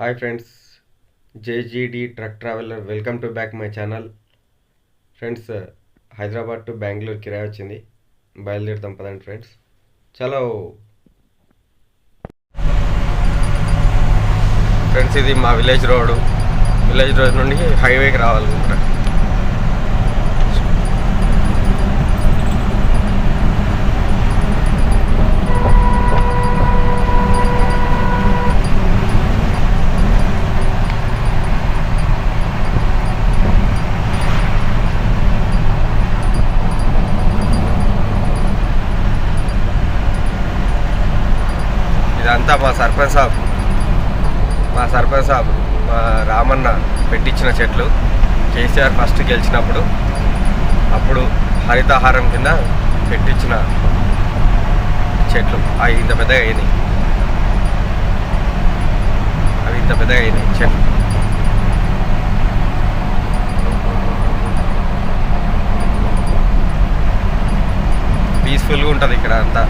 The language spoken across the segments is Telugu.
Hi friends JGD truck traveller welcome to back my channel. Friends Hyderabad to Bengaluru కిరాయి వచ్చింది. బయలుదేరుతాం పదండి ఫ్రెండ్స్. చలో. ఫ్రెండ్స్ ఇది మా విలేజ్ రోడ్ విలేజ్ రోడ్ నుండి హైవేకి రావాలనుకుంటా ఇదంతా మా సర్పంచ్ సాబ్ మా సర్పంచ్ సాబ్ మా రామన్న పెట్టించిన చెట్లు. కేసీఆర్ ఫస్ట్ గెలిచినప్పుడు అప్పుడు హరితహారం కింద పెట్టించిన చెట్లు. అవి ఇంత పెద్దగా అయినాయి. అవి ఇంత పెద్దగా అయినాయి చెట్లు. పీస్ఫుల్గా ఉంటుంది ఇక్కడ అంతా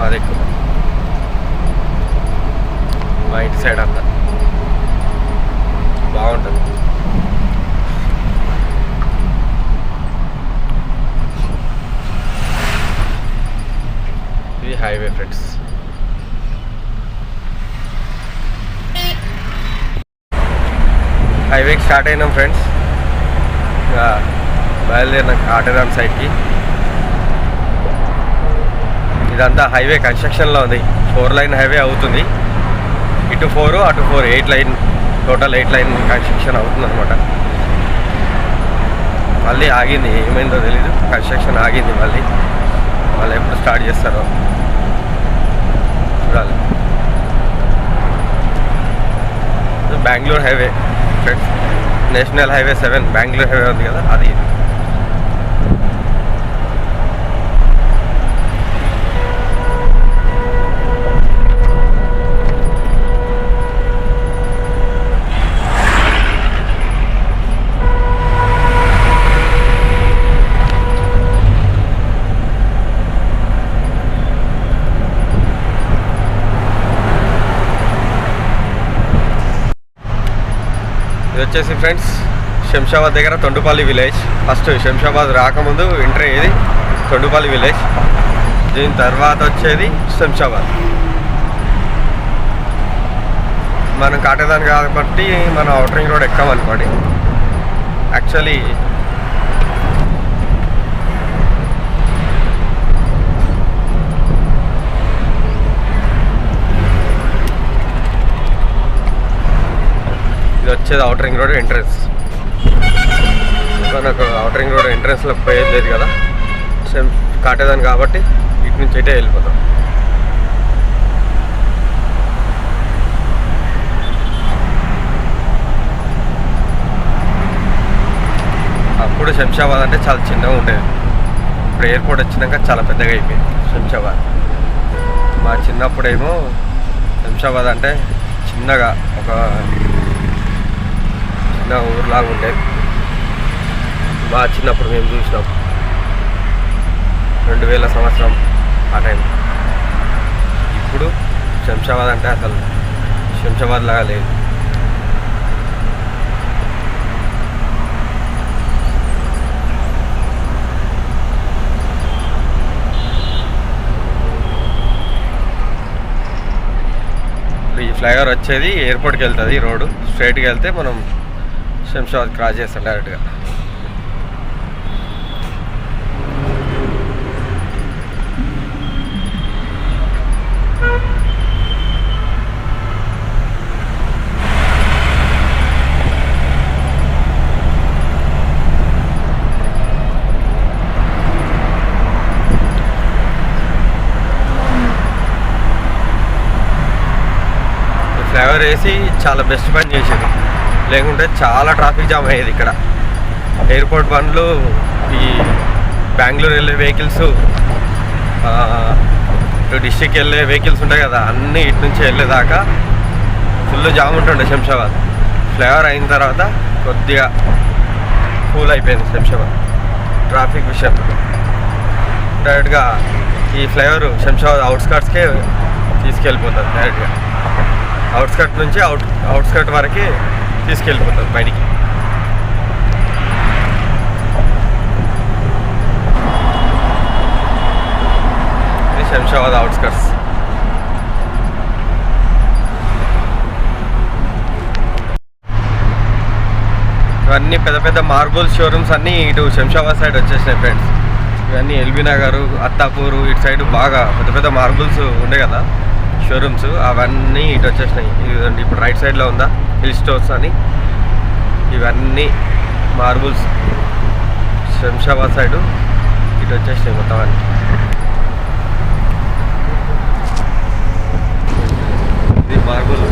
మా దగ్గర. మా ఇంటి సైడ్ అంతా. బాగుంటుంది. ఇది హైవే ఫ్రెండ్స్. హైవేకి స్టార్ట్ అయినాం ఫ్రెండ్స్. ఇంకా బయలుదేరినాం కాటేరామ్ సైడ్కి. ఇదంతా హైవే కన్స్ట్రక్షన్లో ఉంది. ఫోర్ లైన్ హైవే అవుతుంది. ఇటు ఫోర్ అటు four eight line total eight line construction అవుతుంది అనమాట మళ్ళీ ఆగింది ఏమైందో తెలీదు. కన్స్ట్రక్షన్ ఆగింది మళ్ళీ. మళ్ళీ ఎప్పుడు స్టార్ట్ చేస్తారో చూడాలి. Bengaluru highway friends. National highway seven Bengaluru highway ఉంది కదా అది ఇది వచ్చేసి ఫ్రెండ్స్ శంషాబాద్ దగ్గర తొండుపల్లి విలేజ్. ఫస్ట్ శంషాబాద్ రాకముందు ఎంట్రీ ఇది తొండుపల్లి విలేజ్. దీని తర్వాత వచ్చేది శంషాబాద్. మనం కాటేదాన్ని కాబట్టి మనం అవుటరింగ్ రోడ్ ఎక్కామనుకోండి. యాక్చువల్లీ ఇది వచ్చేది అవుటర్ రింగ్ రోడ్ ఎంట్రన్స్ మనకు అవుటర్ రింగ్ రోడ్ ఎంట్రన్స్లో పోయేది లేదు కదా. సేమ్ కాటేదాన్ని కాబట్టి ఇటు నుంచి ఇటే వెళ్ళిపోతాం. అప్పుడు శంషాబాద్ అంటే చాలా చిన్నగా ఉండేది. ఇప్పుడు ఎయిర్పోర్ట్ వచ్చినాక చాలా పెద్దగా అయిపోయింది శంషాబాద్. మా చిన్నప్పుడేమో శంషాబాద్ అంటే చిన్నగా ఒక చిన్న ఊరులాగా ఉండే. బాగా చిన్నప్పుడు మేము చూసినాం. రెండు వేల సంవత్సరం ఆ టైం. ఇప్పుడు శంషాబాద్ అంటే అసలు శంషాబాద్ లాగా లేదు. ఈ ఫ్లైఓవర్ వచ్చేది ఎయిర్పోర్ట్కి వెళ్తుంది రోడ్డు. స్ట్రైట్కి వెళ్తే మనం శంషాబాద్ క్రాస్ చేస్తాం డైరెక్ట్గా ఈ ఫ్లైఓవర్ వేసి చాలా బెస్ట్ పని చేసేది లేకుంటే చాలా ట్రాఫిక్ జామ్ అయ్యేది ఇక్కడ. ఎయిర్పోర్ట్ బండ్లు ఈ బెంగళూరు వెళ్ళే వెహికల్స్ ఇటు డిస్టిక్ వెళ్ళే వెహికల్స్ ఉంటాయి కదా అన్నీ ఇటు నుంచి వెళ్ళేదాకా ఫుల్ జామ్ ఉంటుండే శంషాబాద్. ఫ్లేవర్ అయిన తర్వాత కొద్దిగా కూల్ అయిపోయింది శంషాబాద్. ట్రాఫిక్ విషయం. డైరెక్ట్గా ఈ ఫ్లైఓవర్ శంషాబాద్ అవుట్స్కట్స్కే తీసుకెళ్ళిపోతుంది డైరెక్ట్గా. అవుట్స్కట్ నుంచి అవుట్ అవుట్స్కట్ వరకు తీసుకెళ్ళిపోతుంది బయటికి. ఇది శంషాబాద్ అవుట్స్కర్ట్స్. ఇవన్నీ పెద్ద పెద్ద మార్బుల్ షోరూమ్స్ అన్నీ ఇటు శంషాబాద్ సైడ్ వచ్చేసినాయి ఫ్రెండ్స్. ఇవన్నీ ఎల్బీ నగర్ అత్తాపూరు ఇటు సైడ్ బాగా పెద్ద పెద్ద మార్బుల్స్ ఉండే కదా షోరూమ్స్. అవన్నీ ఇటు వచ్చేసినాయి. ఇప్పుడు రైట్ సైడ్లో ఉందా? హిల్ స్టోర్స్ అని. ఇవన్నీ మార్బుల్స్ శంషాబాద్ సైడు ఇటు వచ్చేసినాయి మొత్తం ఇది మార్బుల్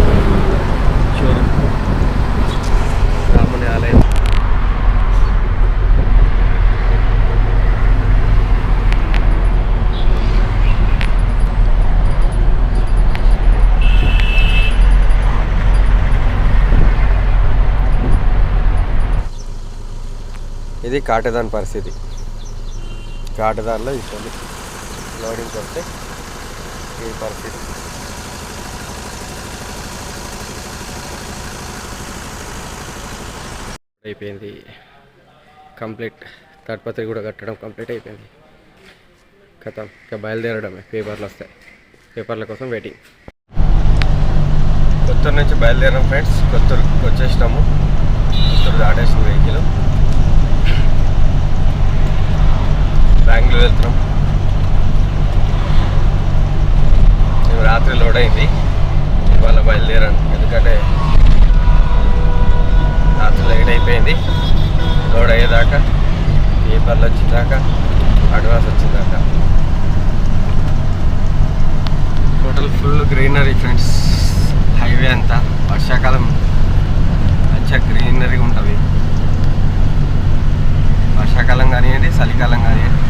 ఇది కాటదాన్ పరిస్థితి. కాటదాన్లో ఇస్తుంది లోడింగ్కి వస్తే ఈ పరిస్థితి. అయిపోయింది. కంప్లీట్ తాడిపత్రి కూడా కట్టడం కంప్లీట్ అయిపోయింది. కథం. ఇంకా బయలుదేరడమే. పేపర్లు వస్తాయి. పేపర్ల కోసం వెయిటింగ్ కొత్తూరు నుంచి బయలుదేరాం ఫ్రెండ్స్. కొత్తూరుకి వచ్చేసినాము. కొత్తూరు దాటేసిన వెహికల్ బెంగళూరు వెళ్తున్నాం. మేము రాత్రి లోడ్ అయింది. ఇవాళ బయలుదేరాను. ఎందుకంటే రాత్రి లేట్ అయిపోయింది. లోడ్ అయ్యేదాకా పేపర్లు వచ్చేదాకా అడ్వాన్స్ వచ్చేదాకా. Total full greenery friends highway అంతా వర్షాకాలం మంచిగా గ్రీనరీగా ఉంటుంది. వర్షాకాలం కానివ్వండి చలికాలం కానివ్వండి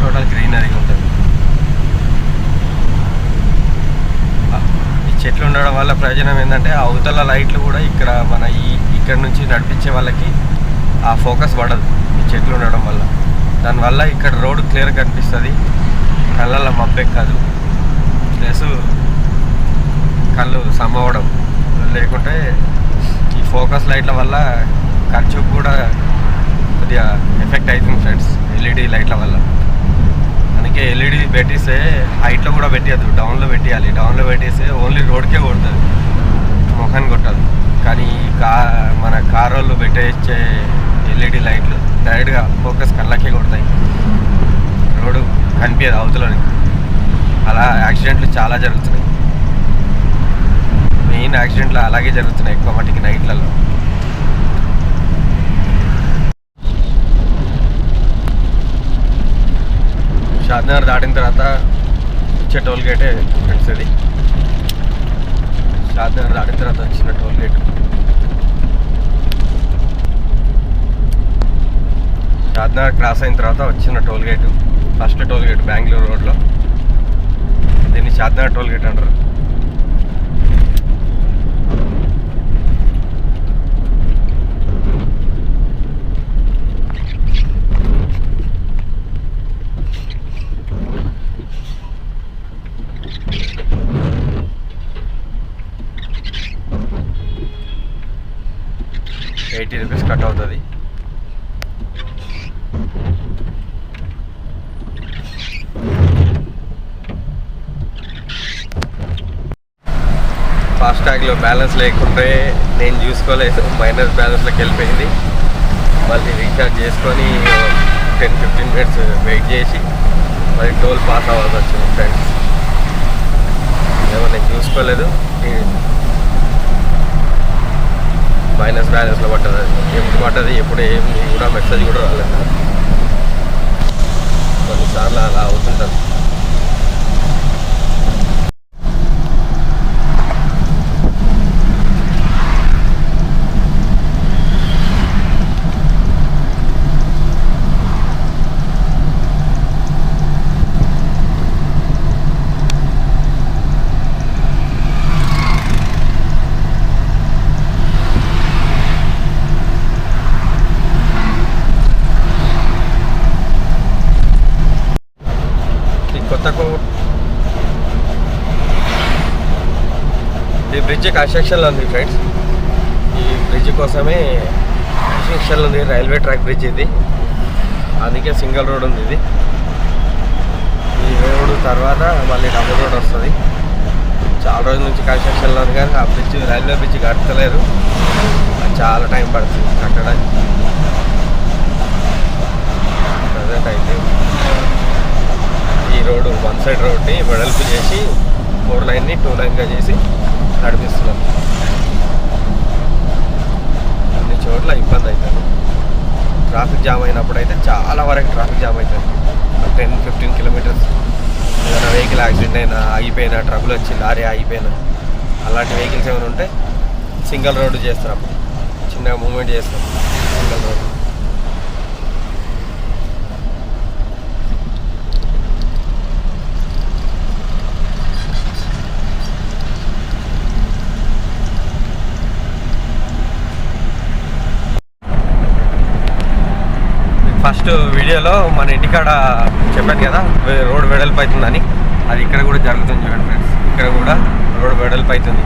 టోటల్ గ్రీనరీగా ఉంటుంది. ఈ చెట్లు ఉండడం వల్ల ప్రయోజనం ఏంటంటే ఆ అవతల లైట్లు కూడా ఇక్కడ మన ఈ ఇక్కడ నుంచి నడిపించే వాళ్ళకి ఆ ఫోకస్ పడదు ఈ చెట్లు ఉండడం వల్ల. దానివల్ల ఇక్కడ రోడ్డు క్లియర్ కనిపిస్తుంది. కళ్ళల్లో మబ్బెక్కదు ప్లస్ కళ్ళు సమ్మవడం లేకుంటే ఈ ఫోకస్ లైట్ల వల్ల ఖర్చు కూడా కొద్దిగా ఎఫెక్ట్ అవుతుంది ఫ్రెండ్స్ ఎల్ఈడి లైట్ల వల్ల. అందుకే ఎల్ఈడి పెట్టిస్తే హైట్లో కూడా పెట్టేయద్దు డౌన్లో పెట్టియాలి. డౌన్లో పెట్టేస్తే ఓన్లీ రోడ్కే కొడుతుంది ముఖాన్ని కొట్టదు కానీ కా మన కార్ వాళ్ళు పెట్టేచ్చే ఎల్ఈడి లైట్లు డైరెక్ట్గా ఫోకస్ కళ్ళకే కొడతాయి. రోడ్డు కనిపించదు అవతలని. అలా యాక్సిడెంట్లు చాలా జరుగుతున్నాయి. మెయిన్ యాక్సిడెంట్లు అలాగే జరుగుతున్నాయి ఎక్కువ మటుకి నైట్లలో షాద్నగర్ దాటిన తర్వాత వచ్చే టోల్ గేటే ఫ్రెండ్స్ ఇది. షాద్నగర్ దాటిన తర్వాత వచ్చిన టోల్ గేట్. షాద్నగర్ క్రాస్ అయిన తర్వాత వచ్చిన toll gate first toll gate Bengaluru రోడ్లో. దీన్ని షాద్నగర్ టోల్ గేట్ అంటారు. ఎయిటీ రూపీస్ కట్ అవుతుంది. ఫాస్టాగ్లో బ్యాలెన్స్ లేకుంటే నేను చూసుకోలేదు. మైనస్ బ్యాలెన్స్లోకి వెళ్ళిపోయింది. మళ్ళీ రీఛార్జ్ చేసుకొని టెన్ ఫిఫ్టీన్ మినిట్స్ వెయిట్ చేసి మరి టోల్ పాస్ అవ్వాల్సి వచ్చింది ఫ్రెండ్స్. ఏమో నేను చూసుకోలేదు. మైనస్ బ్యాలెన్స్లో పడ్డది ఎప్పుడు పడ్డది ఎప్పుడు ఏమి కూడా మెసేజ్ కూడా రాలేదు కొన్నిసార్లు అలా అవుతుంటుంది కన్స్ట్రక్షన్లో ఉంది ఫ్రెండ్స్. ఈ బ్రిడ్జ్ కోసమే కన్స్ట్రక్షన్లో ఉంది రైల్వే ట్రాక్ బ్రిడ్జ్ ఇది. అందుకే సింగిల్ రోడ్ ఉంది ఇది. ఈ రోడ్ తర్వాత మళ్ళీ డబుల్ రోడ్ వస్తుంది. చాలా రోజుల నుంచి కన్స్ట్రక్షన్లో ఉంది కానీ ఆ బ్రిడ్జ్ రైల్వే బ్రిడ్జ్ కట్టలేరు అది చాలా టైం పడుతుంది కట్టడానికి. ప్రజెంట్ అయితే ఈ రోడ్డు వన్ సైడ్ రోడ్ని వెడల్పు చేసి ఫోర్ లైన్ని టూ లైన్గా చేసి నడిపిస్తున్నాం అన్ని చోట్ల ఇబ్బంది అవుతుంది ట్రాఫిక్ జామ్ అయినప్పుడు అయితే చాలా వరకు ట్రాఫిక్ జామ్ అవుతుంది టెన్ ఫిఫ్టీన్ కిలోమీటర్స్. ఏదైనా వెహికల్ యాక్సిడెంట్ అయినా ఆగిపోయినా ట్రబుల్ వచ్చి లారీ ఆగిపోయినా అలాంటి వెహికల్స్ ఏమైనా ఉంటే సింగిల్ రోడ్డు చేస్తాం చిన్నగా మూమెంట్ చేస్తాం సింగిల్ రోడ్డు. లాస్ట్ వీడియోలో మన ఇంటికాడ చెప్పాను కదా రోడ్ వెడల్పు అవుతుందని. అది ఇక్కడ కూడా జరుగుతుంది చూడండి ఫ్రెండ్స్. ఇక్కడ కూడా రోడ్ వెడల్పు అవుతుంది.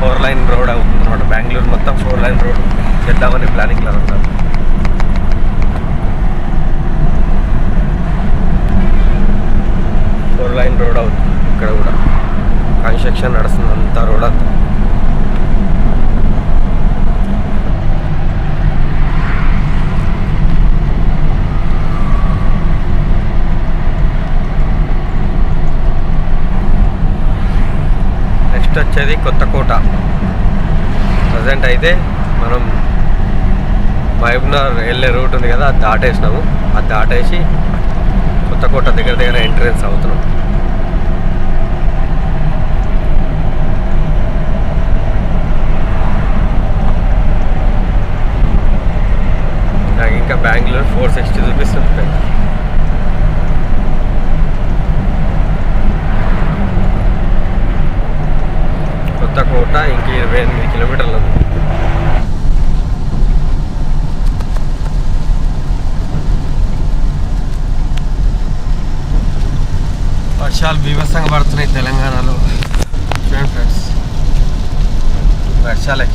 ఫోర్ లైన్ రోడ్ అవుతుంది అనమాట బెంగళూరు మొత్తం ఫోర్ లైన్ రోడ్ చేద్దామని ప్లానింగ్లో ఉంటారు ఫోర్ లైన్ రోడ్ అవుతుంది ఇక్కడ కూడా. కన్స్ట్రక్షన్ నడుస్తుంది అంతా రోడ్ అంతా. నెక్స్ట్ వచ్చేది కొత్త కోట ప్రజెంట్ అయితే మనం మహబూబ్నగర్ వెళ్ళే రూట్ ఉంది కదా అది దాటేసినాము. అది దాటేసి కొత్త కోట దగ్గర దగ్గర ఎంట్రెన్స్ అవుతున్నాం. నాకు ఇంకా బెంగళూరు ఫోర్ సిక్స్టీ చూపిస్తుంది కొత్త కోట ఇంక ఇరవై ఎనిమిది కిలోమీటర్లు వర్షాలు బీభత్సంగా పడుతున్నాయి తెలంగాణలో. చూడండి ఫ్రెండ్స్. వర్షాలే.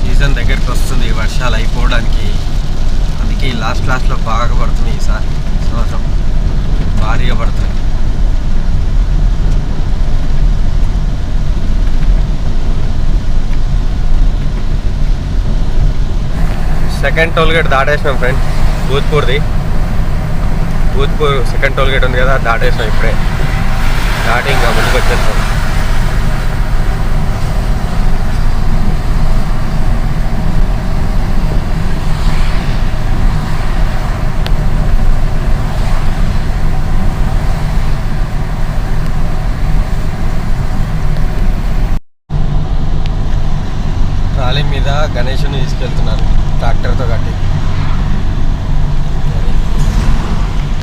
సీజన్ దగ్గరికి వస్తుంది వర్షాలు అయిపోవడానికి. అందుకే లాస్ట్ లాస్ట్లో బాగా పడుతుంది ఈసారి సంవత్సరం. భారీగా పడుతుంది సెకండ్ టోల్ గేట్ దాటేసినాం ఫ్రెండ్ భూత్పూర్ది. భూత్పూర్ సెకండ్ టోల్ గేట్ ఉంది కదా దాటేసినాం ఇప్పుడే. దాటి ఇంకా ముందుకు వచ్చేస్తాం ట్రాలీ మీద గణేషుని తీసుకెళ్తున్నారు ట్రాక్టర్తో కట్టి.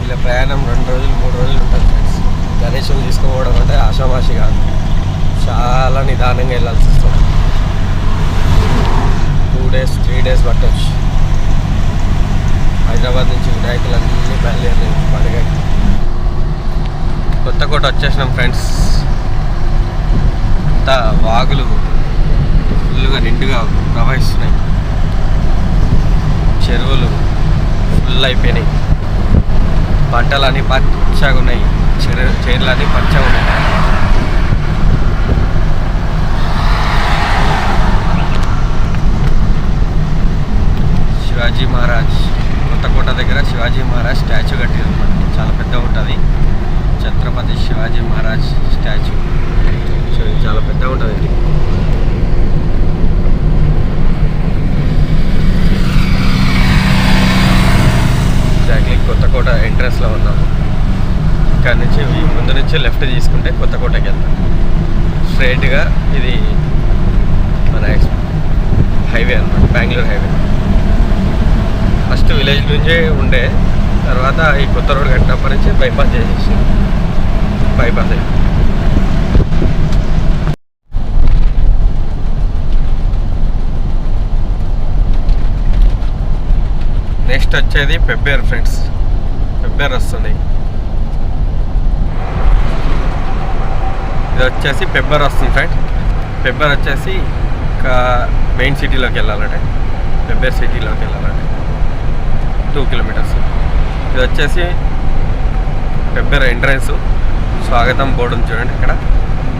ఇలా ప్రయాణం రెండు రోజులు మూడు రోజులు ఉంటుంది ఫ్రెండ్స్. గణేషుని తీసుకుపోవడం అంటే ఆషామాషి కాదు. చాలా నిదానంగా వెళ్ళాల్సి వస్తుంది. టూ డేస్ త్రీ డేస్ పట్టవచ్చు హైదరాబాద్ నుంచి వినాయకులన్నీ బయలుదేరి పండుగకి. కొత్తకోట వచ్చేసినాం ఫ్రెండ్స్. అంతా వాగులు ఫుల్గా నిండుగా ప్రవహిస్తున్నాయి. చెరువులు ఫుల్ అయిపోయినాయి. పంటలన్నీ పచ్చగా ఉన్నాయి. చెరు చేనులన్నీ పచ్చగా ఉన్నాయి. శివాజీ మహారాజ్ కొత్తకోట దగ్గర శివాజీ మహారాజ్ స్టాచ్యూ కట్టారు చాలా పెద్ద ఉంటుంది. ఛత్రపతి శివాజీ మహారాజ్ స్టాచ్యూ. చాలా పెద్ద ఉంటుంది ఇది ఎగ్జాక్ట్లీ కొత్తకోట ఎంట్రన్స్లో ఉన్నాము. ఇక్కడ నుంచి ముందు నుంచి లెఫ్ట్ తీసుకుంటే కొత్తకోటకి వెళ్తాం. స్ట్రైట్గా ఇది మన హైవే అనమాట బెంగళూరు హైవే. ఫస్ట్ విలేజ్ నుంచే ఉండే తర్వాత ఈ కొత్త రోడ్ కట్టినప్పటి నుంచి బైపాస్ చేసేసి బైపాస్ అయింది. నెక్స్ట్ వచ్చేది పెబ్బేర్ ఫ్రెండ్స్. పెబ్బేర్ ఇది వచ్చేసి పెబ్బర్ వస్తుంది ఫ్రెండ్. పెబ్బర్ వచ్చేసి ఇంకా మెయిన్ సిటీలోకి వెళ్ళాలంటే పెబ్బేర్ సిటీలోకి వెళ్ళాలంటే టూ కిలోమీటర్స్. ఇది వచ్చేసి పెబ్బేర్ ఎంట్రన్స్. స్వాగతం బోర్డు ఉంది చూడండి ఇక్కడ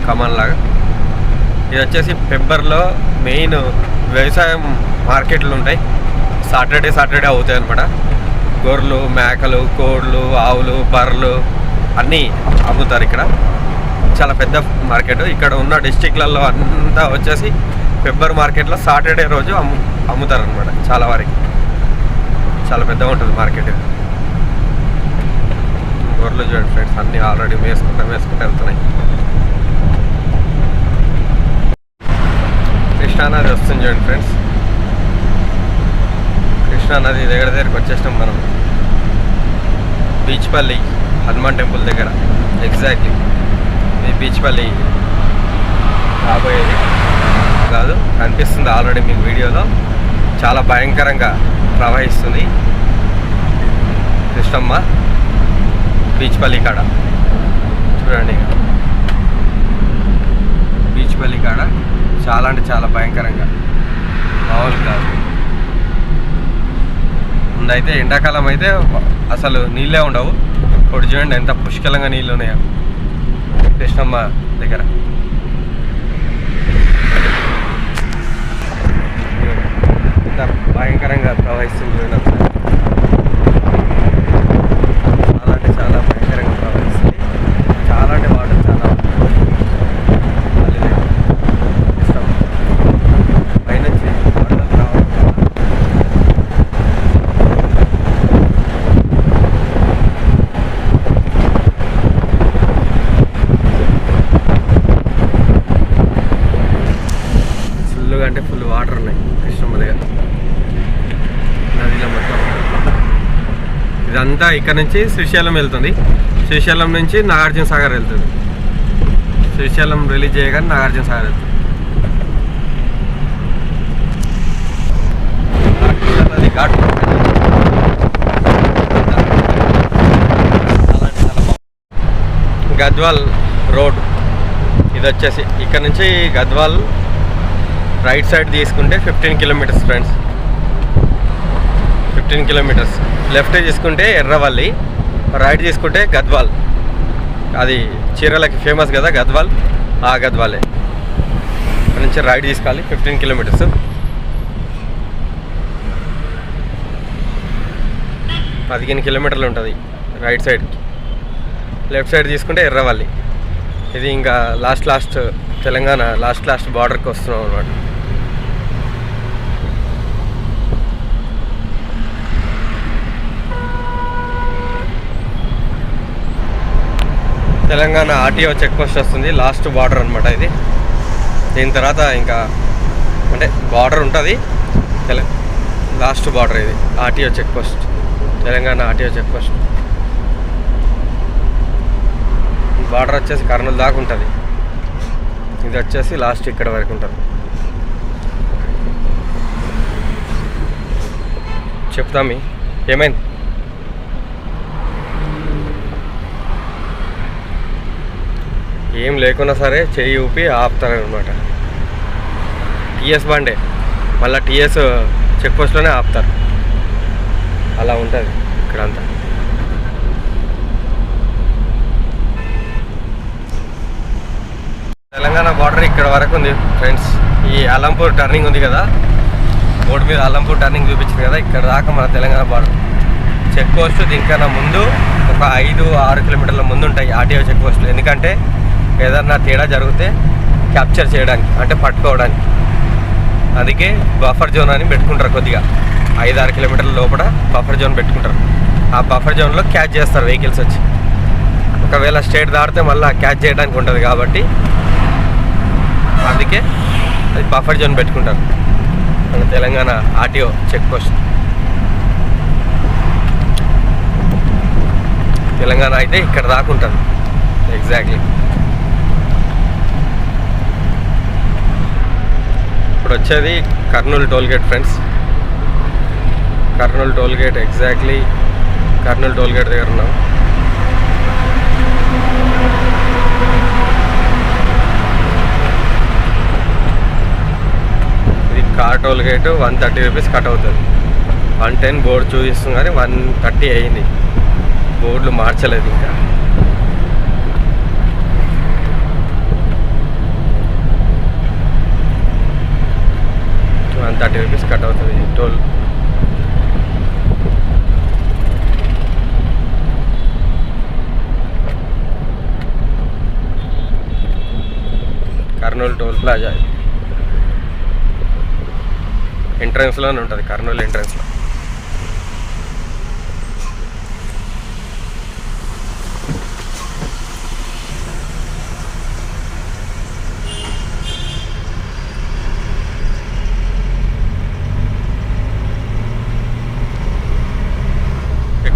కమాన్ లాగా. ఇది వచ్చేసి పెబ్బర్లో మెయిన్ వ్యవసాయం మార్కెట్లు ఉంటాయి సాటర్డే సాటర్డే అవుతాయి అనమాట గొర్రెలు మేకలు కోళ్ళు ఆవులు బర్రెలు అన్నీ అమ్ముతారు ఇక్కడ. చాలా పెద్ద మార్కెట్. ఇక్కడ ఉన్న డిస్టిక్లలో అంతా వచ్చేసి ఫిబ్రవరి మార్కెట్లో సాటర్డే రోజు అమ్ము అమ్ముతారు అనమాట చాలా వరకు. చాలా పెద్దగా ఉంటుంది మార్కెట్. గొర్రెలు చూడండి ఫ్రెండ్స్ అన్నీ ఆల్రెడీ వేసుకుంటా వేసుకుంటూ వెళ్తున్నాయి. కృష్ణానది వస్తుంది చూడండి ఫ్రెండ్స్. కృష్ణానది దగ్గర దగ్గరికి వచ్చేసినాం మనం. బీచ్పల్లి హనుమాన్ టెంపుల్ దగ్గర. ఎగ్జాక్ట్లీ ఇది బీచ్పల్లి రాబోయేది. కాదు కనిపిస్తుంది ఆల్రెడీ మీకు వీడియోలో. చాలా భయంకరంగా ప్రవహిస్తుంది కృష్ణమ్మ బీచ్పల్లి కాడ. చూడండి బీచ్పల్లి కాడ చాలా అంటే చాలా భయంకరంగా. మామూలు కాదు. ముందైతే ఎండాకాలం అయితే అసలు నీళ్ళే ఉండవు. ఇప్పుడు చూడండి ఎంత పుష్కలంగా నీళ్ళు ఉన్నాయో. కృష్ణమ్మ దగ్గర. ఎంత భయంకరంగా ప్రవహిస్తుంది చూడండి చాలా అంటే చాలా భయంకరంగా ప్రవహిస్తుంది. చాలా అంటే వాటర్ చాలా మళ్ళీ ఇష్టం పైనుంచి వాటర్ రావడం వల్ల ఫుల్గా అంటే ఫుల్ వాటర్ ఉన్నాయి కృష్ణమ్మ దగ్గర నదిలో మొత్తం అంతా ఇక్కడ నుంచి శ్రీశైలం వెళ్తుంది. శ్రీశైలం నుంచి నాగార్జున సాగర్ వెళ్తుంది. శ్రీశైలం రిలీజ్ చేయగానే నాగార్జున సాగర్ వెళ్తుంది. నది ఘాట్. గద్వాల్ రోడ్. ఇది వచ్చేసి ఇక్కడ నుంచి గద్వాల్ రైట్ సైడ్ తీసుకుంటే fifteen kilometres friends. Fifteen kilometres. Left తీసుకుంటే ఎర్రవల్లి రైట్ తీసుకుంటే గద్వాల్. అది చీరలకి ఫేమస్ కదా గద్వాల్? ఆ గద్వాలే. అక్కడ నుంచి రైడ్ తీసుకోవాలి ఫిఫ్టీన్ కిలోమీటర్స్. పదిహేను కిలోమీటర్లు ఉంటుంది రైట్ సైడ్కి లెఫ్ట్ సైడ్ తీసుకుంటే ఎర్రవల్లి. ఇది ఇంకా last last Telangana last last బార్డర్కి వస్తున్నాం అనమాట తెలంగాణ ఆర్టీఓ చెక్ పోస్ట్ వస్తుంది లాస్ట్ బార్డర్ అనమాట ఇది. దీని తర్వాత ఇంకా అంటే బార్డర్ ఉంటుంది. తెల లాస్ట్ బార్డర్ ఇది RTO check post Telangana RTO check post. Border వచ్చేసి కర్నూలు దాకా ఉంటుంది. ఇది వచ్చేసి లాస్ట్ ఇక్కడ వరకు ఉంటుంది. చెప్తామి ఏమైంది? ఏం లేకున్నా సరే చేయి ఊపి ఆపుతారనమాట టీఎస్ బండే. మళ్ళీ టీఎస్ చెక్ పోస్ట్లోనే ఆపుతారు. అలా ఉంటుంది ఇక్కడంతా. తెలంగాణ బార్డర్ ఇక్కడ వరకు ఉంది ఫ్రెండ్స్. ఈ అలంపూర్ టర్నింగ్ ఉంది కదా. బోర్డు మీద అలంపూర్ టర్నింగ్ చూపించింది కదా. ఇక్కడ దాకా మన తెలంగాణ బార్డర్. చెక్ పోస్ట్ దీనికన్నా ముందు ఒక ఐదు ఆరు కిలోమీటర్ల ముందు ఉంటాయి ఆర్టీఓ చెక్ పోస్టులు ఎందుకంటే ఏదన్నా తేడా జరిగితే క్యాప్చర్ చేయడానికి అంటే పట్టుకోవడానికి. అందుకే బఫర్ జోన్ అని పెట్టుకుంటారు కొద్దిగా. ఐదు ఆరు కిలోమీటర్ల లోపల బఫర్ జోన్ పెట్టుకుంటారు. ఆ బఫర్ జోన్లో క్యాచ్ చేస్తారు వెహికల్స్ వచ్చి. ఒకవేళ స్టేట్ దాటితే మళ్ళీ క్యాచ్ చేయడానికి ఉంటుంది కాబట్టి. అందుకే అది బఫర్ జోన్ పెట్టుకుంటారు. మన Telangana RTO check post. Telangana అయితే ఇక్కడ దాకా ఉంటుంది. ఎగ్జాక్ట్లీ ఇప్పుడు వచ్చేది Kurnool toll gate friends. Kurnool toll gate exactly Kurnool toll gate దగ్గర ఉన్నాం. ఇది car toll gate one thirty rupees cut అవుతుంది. వన్ టెన్ బోర్డు చూపిస్తుంది కానీ వన్ థర్టీ అయింది. బోర్డులు మార్చలేదు ఇంకా. వన్ థర్టీ రూపీస్ కట్ అవుతుంది టోల్. కర్నూలు టోల్ ప్లాజా ఎంట్రన్స్లోనే ఉంటుంది కర్నూలు ఎంట్రన్స్లో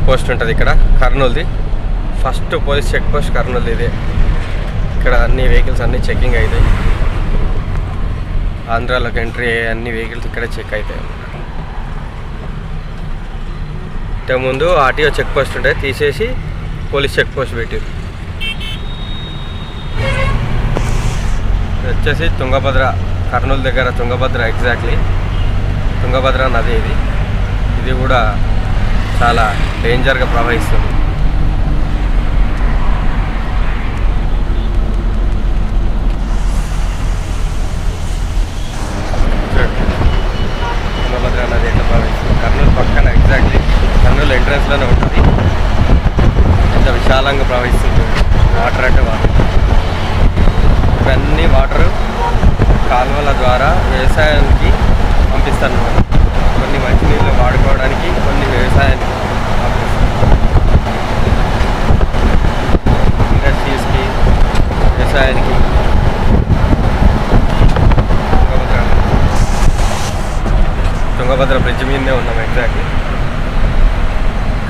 పోస్ట్ ఉంటుంది ఇక్కడ కర్నూలుది. ఫస్ట్ పోలీస్ చెక్ పోస్ట్ కర్నూలుది ఇది. ఇక్కడ అన్ని వెహికల్స్ అన్నీ చెకింగ్ అవుతాయి ఆంధ్రాలోకి ఎంట్రీ అయ్యే అన్ని వెహికల్స్ ఇక్కడే చెక్ అవుతాయి ముందు ఆర్టీఓ చెక్ పోస్ట్ ఉంటే తీసేసి పోలీస్ చెక్ పోస్ట్ పెట్టారు. వచ్చేసి తుంగభద్ర కర్నూలు దగ్గర తుంగభద్ర ఎగ్జాక్ట్లీ తుంగభద్ర నది ఇది. ఇది కూడా చాలా డేంజర్గా ప్రవహిస్తుంది. తుంగభద్ర నది ఎట్లా ప్రవహిస్తుంది కర్నూలు పక్కన ఎగ్జాక్ట్లీ కర్నూలు ఎంట్రన్స్లోనే ఉంటుంది. ఎంత విశాలంగా ప్రవహిస్తుంది. వాటర్ అంటే వాటర్. ఇవన్నీ వాటర్ కాలువల ద్వారా వ్యవసాయానికి పంపిస్తాను. కొన్ని మంచినీళ్ళు వాడుకోవడానికి కొన్ని వ్యవసాయానికి. వ్యవసాయానికి. తుంగభద్ర తుంగభద్ర బ్రిడ్జ్ మీదనే ఉన్నాం ఎగ్జాక్ట్లీ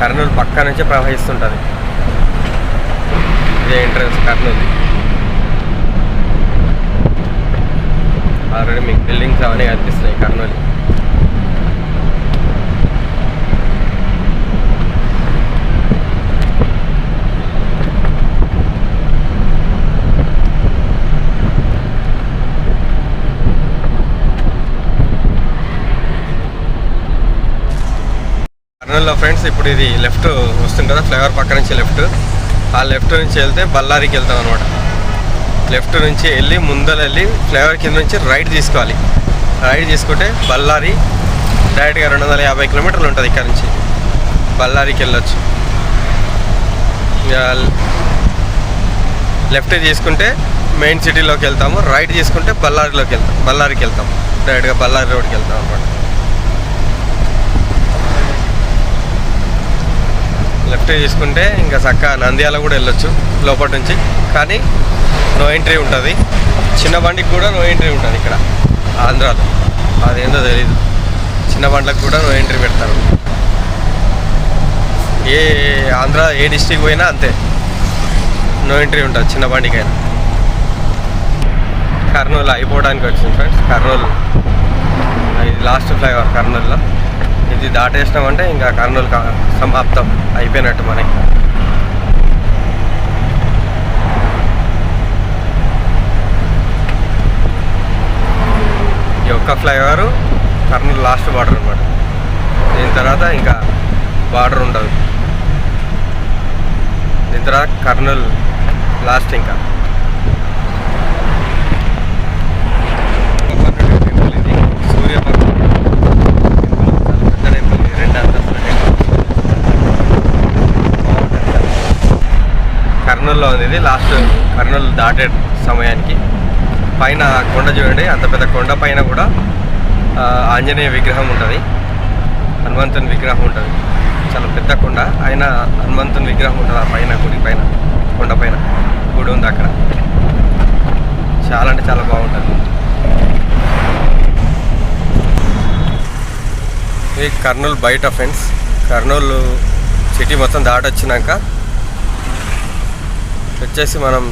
కర్నూలు పక్క నుంచే ప్రవహిస్తుంటుంది. ఇదే ఎంట్రన్స్ కర్నూలు. ఆల్రెడీ మీకు బిల్డింగ్స్ అవన్నీ కనిపిస్తున్నాయి కర్నూలు. కర్నూలులో ఫ్రెండ్స్ ఇప్పుడు ఇది లెఫ్ట్ వస్తుంది కదా ఫ్లైఓవర్ పక్క నుంచి లెఫ్ట్. ఆ లెఫ్ట్ నుంచి వెళ్తే బళ్ళారికి వెళ్తాం అనమాట లెఫ్ట్ నుంచి వెళ్ళి ముందర వెళ్ళి ఫ్లైఓవర్ కింద నుంచి రైట్ తీసుకోవాలి. రైట్ తీసుకుంటే బళ్ళారి డైరెక్ట్గా రెండు వందల యాభై కిలోమీటర్లు ఉంటుంది ఇక్కడ నుంచి. బళ్ళారికి వెళ్ళొచ్చు. లెఫ్ట్ తీసుకుంటే మెయిన్ సిటీలోకి వెళ్తాము రైట్ తీసుకుంటే బళ్ళారిలోకి వెళ్తాం బళ్ళారికి వెళ్తాం. డైరెక్ట్గా బళ్ళారి రోడ్కి వెళ్తాం అనమాట లెఫ్ట్ తీసుకుంటే ఇంకా చక్క నంద్యాల కూడా వెళ్ళొచ్చు లోపల నుంచి. కానీ నో ఎంట్రీ ఉంటుంది. చిన్న బండికి కూడా నో ఎంట్రీ ఉంటుంది ఇక్కడ ఆంధ్రాలో. అదేందో తెలీదు. చిన్న బండ్లకు కూడా నో ఎంట్రీ పెడతారు. ఏ ఆంధ్ర ఏ డిస్టిక్ పోయినా అంతే. నో ఎంట్రీ ఉంటుంది చిన్న బండికైనా. కర్నూలు అయిపోవడానికి వచ్చింది ఫ్రెండ్స్ కర్నూలు. ఇది లాస్ట్ ఫ్లైఓవర్ కర్నూలులో. ఇది దాటేసినామంటే ఇంకా కర్నూలు సమాప్తం అయిపోయినట్టు మనకి. ఈ ఒక్క ఫ్లైఓవర్ కర్నూలు లాస్ట్ బార్డర్ అనమాట దీని తర్వాత ఇంకా బార్డర్ ఉండదు. దీని తర్వాత కర్నూలు లాస్ట్ ఇంకా. టెంపుల్ ఇది సూర్య భగవాన్ టెంపుల్ చాలా పెద్ద టెంపుల్ ఇది రెండు అంతస్తుల టెంపుల్ బాగుంటుంది చాలా. కర్నూలులో ఉంది ఇది లాస్ట్ కర్నూలు దాటే సమయానికి. పైన కొండ చూడండి అంత పెద్ద కొండ పైన కూడా ఆంజనేయ విగ్రహం ఉంటుంది. హనుమంతుని విగ్రహం ఉంటుంది. చాలా పెద్ద కొండ ఆయన హనుమంతుని విగ్రహం ఉంటుంది ఆ పైన గుడి పైన కొండ పైన. గుడి ఉంది అక్కడ. చాలా అంటే చాలా బాగుంటుంది. ఇది కర్నూలు బయట ఫ్రెండ్స్ కర్నూలు సిటీ మొత్తం దాటొచ్చినాక వచ్చేసి మనం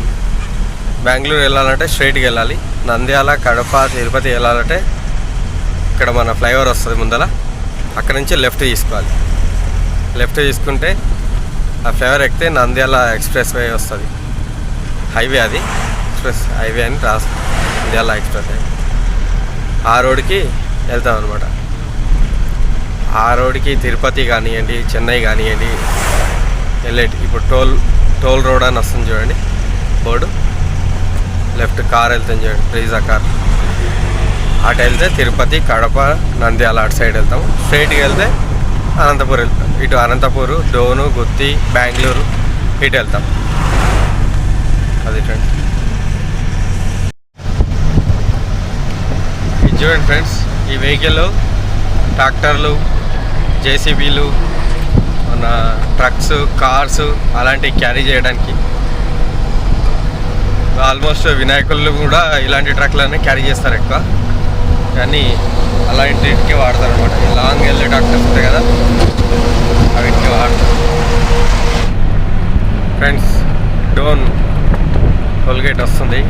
బెంగళూరు వెళ్ళాలంటే స్ట్రైట్కి వెళ్ళాలి. నంద్యాల కడప తిరుపతి వెళ్ళాలంటే ఇక్కడ మన ఫ్లైఓవర్ వస్తుంది ముందల. అక్కడ నుంచి లెఫ్ట్ తీసుకోవాలి. లెఫ్ట్ తీసుకుంటే ఆ ఫ్లైఓవర్ ఎక్కితే నంద్యాల ఎక్స్ప్రెస్ వే వస్తుంది. హైవే అది. ఎక్స్ప్రెస్ హైవే అని రాసు నంద్యాల ఎక్స్ప్రెస్ హైవే. ఆ రోడ్కి వెళ్తాం అనమాట ఆ రోడ్కి తిరుపతి కానివ్వండి చెన్నై కానివ్వండి వెళ్ళేటి ఇప్పుడు టోల్ టోల్ రోడ్ అని వస్తుంది చూడండి. బోర్డు. లెఫ్ట్ కార్ వెళ్తుంది చూడండి ప్రీజా కార్. అటు వెళ్తే తిరుపతి కడప నంద్యాల అటు సైడ్ వెళ్తాం స్ట్రైట్కి వెళ్తే అనంతపూర్ వెళ్తాం. ఇటు అనంతపూరు డోను గుత్తి బెంగళూరు ఇటు వెళ్తాం. అది ఫ్రెండ్స్ ఇది చూడండి ఫ్రెండ్స్ ఈ వెహికల్ ట్రాక్టర్లు జేసీబీలు మన ట్రక్స్ కార్స్ అలాంటివి క్యారీ చేయడానికి. ఆల్మోస్ట్ వినాయకులు కూడా ఇలాంటి ట్రక్లనే క్యారీ చేస్తారు ఎక్కువ. కానీ అలాంటికి వాడతారు అనమాట లాంగ్ వెళ్ళే ట్రాక్టర్స్ ఉంటాయి కదా అవిటికి వాడతారు. ఫ్రెండ్స్ డోన్ టోల్గేట్ వస్తుంది.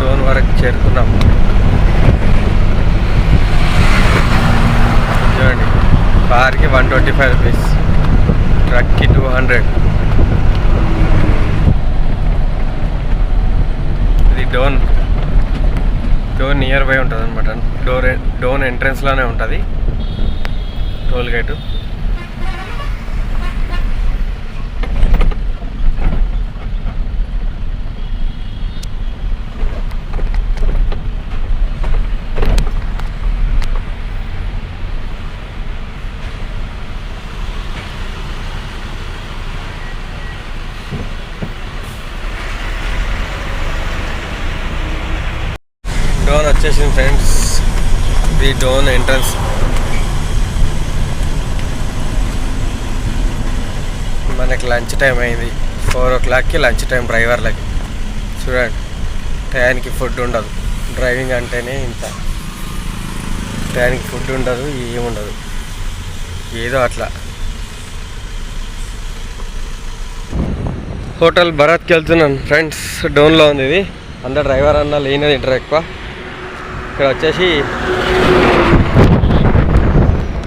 డోన్ వరకు చేరుకున్నాం. చూడండి కార్కి వన్ ట్వంటీ ఫైవ్ రూపీస్ ట్రక్కి టూ హండ్రెడ్ ఇది డోన్ డోన్ నియర్ బై ఉంటుంది అనమాట డోర్ డోన్ ఎంట్రన్స్లోనే ఉంటుంది. టోల్ గేటు డోన్ వచ్చేసింది ఫ్రెండ్స్ ఇది డోన్ entrance మనకి లంచ్ టైం అయింది. ఫోర్ ఓ క్లాక్కి లంచ్ టైం డ్రైవర్లకి. చూడండి టయానికి ఫుడ్ ఉండదు. డ్రైవింగ్ అంటేనే ఇంత. టయానికి ఫుడ్ ఉండదు ఏముండదు ఏదో అట్లా. హోటల్ భరత్కి వెళ్తున్నాను. ఫ్రెండ్స్ డోన్లో ఉంది ఇది. అందరు డ్రైవర్ అన్న లేనే తింటారు ఎక్కువ. ఇక్కడ వచ్చేసి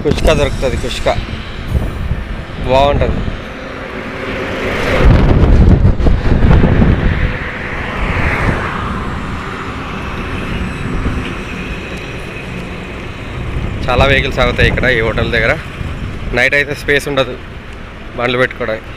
కుష్క దొరుకుతుంది కుష్క. బాగుంటుంది. చాలా వెహికల్స్ ఆగుతాయి ఇక్కడ ఈ హోటల్ దగ్గర. నైట్ అయితే స్పేస్ ఉండదు బండ్లు పెట్టుకోవడానికి.